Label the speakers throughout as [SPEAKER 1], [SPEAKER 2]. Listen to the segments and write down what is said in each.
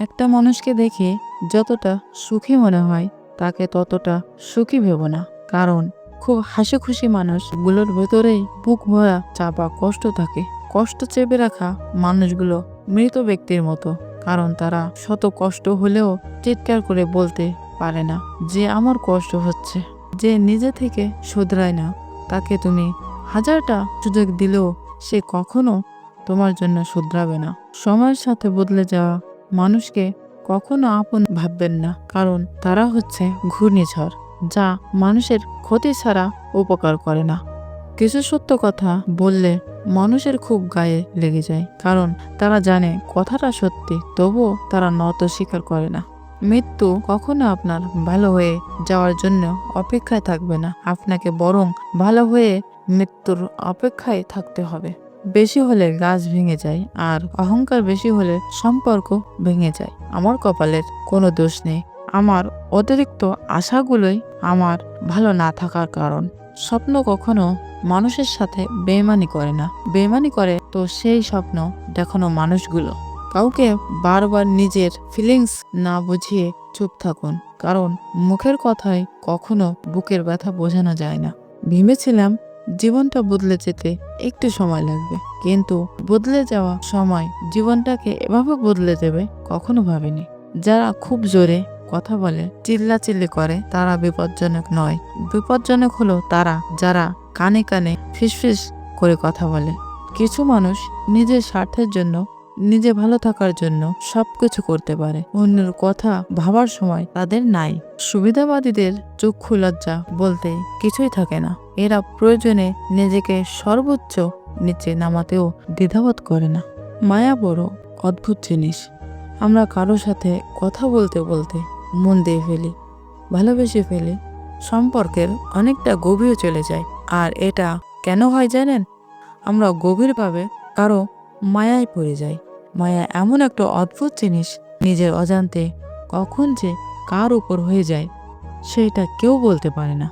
[SPEAKER 1] একটা মানুষকে দেখে যতটা সুখী মনে হয়, তাকে ততটা সুখী ভেব না। কারণ খুব হাসি খুশি মানুষগুলোর ভেতরেই বুক ভরা চাপা কষ্ট থাকে। কষ্ট চেপে রাখা মানুষগুলো মৃত ব্যক্তির মতো। কারণ তারা শত কষ্ট হলেও চিৎকার করে বলতে পারে না যে আমার কষ্ট হচ্ছে। যে নিজে থেকে শুধরায় না। তাকে তুমি হাজারটা সুযোগ দিলেও সে কখনো তোমার জন্য শুধরাবে না। সময়ের সাথে বদলে যাওয়া মানুষকে কখনো আপন ভাববেন না, কারণ তারা হচ্ছে ঘূর্ণিঝড়, যা মানুষের ক্ষতি ছাড়া উপকার করে না। কিছু সত্য কথা বললে মানুষের খুব গায়ে লেগে যায়, কারণ তারা জানে কথাটা সত্যি, তবুও তারা নত স্বীকার করে না। মৃত্যু কখনো আপনার ভালো হয়ে যাওয়ার জন্য অপেক্ষায় থাকবে না, আপনাকে বরং ভালো হয়ে মৃত্যুর অপেক্ষায় থাকতে হবে। বেশি হলে গাছ ভেঙে যায় আর অহংকার বেশি হলে সম্পর্ক ভেঙে যায়। আমার কপালের কোনো দোষ নেই। আমার অতিরিক্ত আশাগুলোই আমার ভালো না থাকার কারণ। স্বপ্ন কখনো মানুষের সাথে বেমানি করে না। বেমানি করে তো সেই স্বপ্ন দেখানো মানুষগুলো। কাউকে বারবার নিজের ফিলিংস না বুঝিয়ে চুপ থাকুন, কারণ মুখের কথায় কখনো বুকের ব্যথা বোঝানো যায় না। ভেবেছিলাম জীবনটা বদলে যেতে একটু সময় লাগবে। কিন্তু বদলে যাওয়া সময় জীবনটাকে এভাবে বদলে দেবে কখনো ভাবিনি। যারা খুব জোরে কথা বলে, চিল্লাচিল্লি করে, তারা বিপজ্জনক নয়। বিপজ্জনক হলো তারা, যারা কানে কানে ফিসফিস করে কথা বলে। কিছু মানুষ নিজের স্বার্থের জন্য নিজে ভালো থাকার জন্য সবকিছু করতে পারে। অন্যের কথা ভাবার সময় তাদের নাই। সুবিধাবাদীদের চক্ষু লজ্জা বলতে কিছুই থাকে না। এরা প্রয়োজনে নিজেকে সর্বোচ্চ নিচে নামাতেও দ্বিধাবোধ করে না। মায়া বড় অদ্ভুত জিনিস। আমরা কারও সাথে কথা বলতে বলতে মন দিয়ে ফেলি, ভালোবেসে ফেলি। সম্পর্কের অনেকটা গভীর চলে যায়। আর এটা কেন হয় জানেন? আমরা গভীরভাবে কারও মায়ায় পড়ে যাই। মায়া এমন একটা অদ্ভুত জিনিস নিজের অজান্তে কখন যে কার উপর হয়ে যায়, সেটা কেউ বলতে পারে না।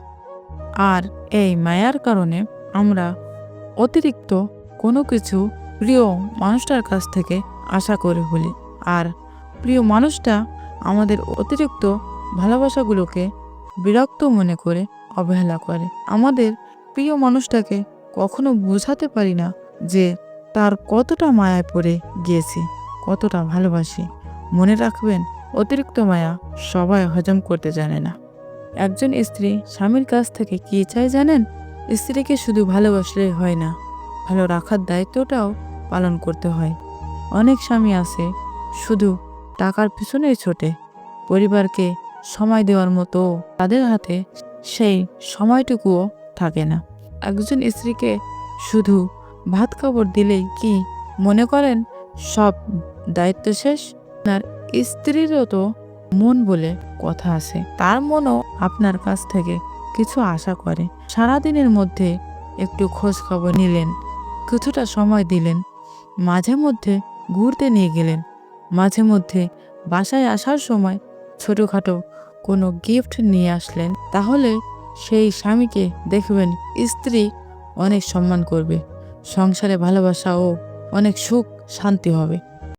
[SPEAKER 1] আর এই মায়ার কারণে আমরা অতিরিক্ত কোনো কিছু প্রিয় মানুষটার কাছ থেকে আশা করে বলি। আর প্রিয় মানুষটা আমাদের অতিরিক্ত ভালোবাসাগুলোকে বিরক্ত মনে করে অবহেলা করে। আমাদের প্রিয় মানুষটাকে কখনো বোঝাতে পারি না যে তার কতটা মায়ায় পড়ে গিয়েছি, কতটা ভালোবাসি। মনে রাখবেন, অতিরিক্ত মায়া সবাই হজম করতে জানে না। একজন স্ত্রী স্বামীর কাছ থেকে কি চায় জানেন? স্ত্রীকে শুধু ভালোবাসলেই হয় না, ভালো রাখার দায়িত্বটাও পালন করতে হয়। অনেক স্বামী আছে, শুধু টাকার পিছনেই ছোটে। পরিবারকে সময় দেওয়ার মতো তাদের হাতে সেই সময়টুকুও থাকে না। একজন স্ত্রীকে শুধু ভাত কাপড় দিলেই কি? মনে করেন, সব দায়িত্ব শেষ? আপনার স্ত্রীরও তো মন বলে কথা আছে। তার মনও আপনার কাছ থেকে কিছু আশা করে। সারাদিনের মধ্যে একটু খোঁজ খবর নিলেন, কিছুটা সময় দিলেন, মাঝে মধ্যে ঘুরতে নিয়ে গেলেন, মাঝে মধ্যে বাসায় আসার সময় ছোটোখাটো কোনো গিফট নিয়ে আসলেন। তাহলে সেই স্বামীকে দেখবেন স্ত্রী অনেক সম্মান করবে। সংসারে ভালোবাসা ও অনেক সুখ শান্তি হবে।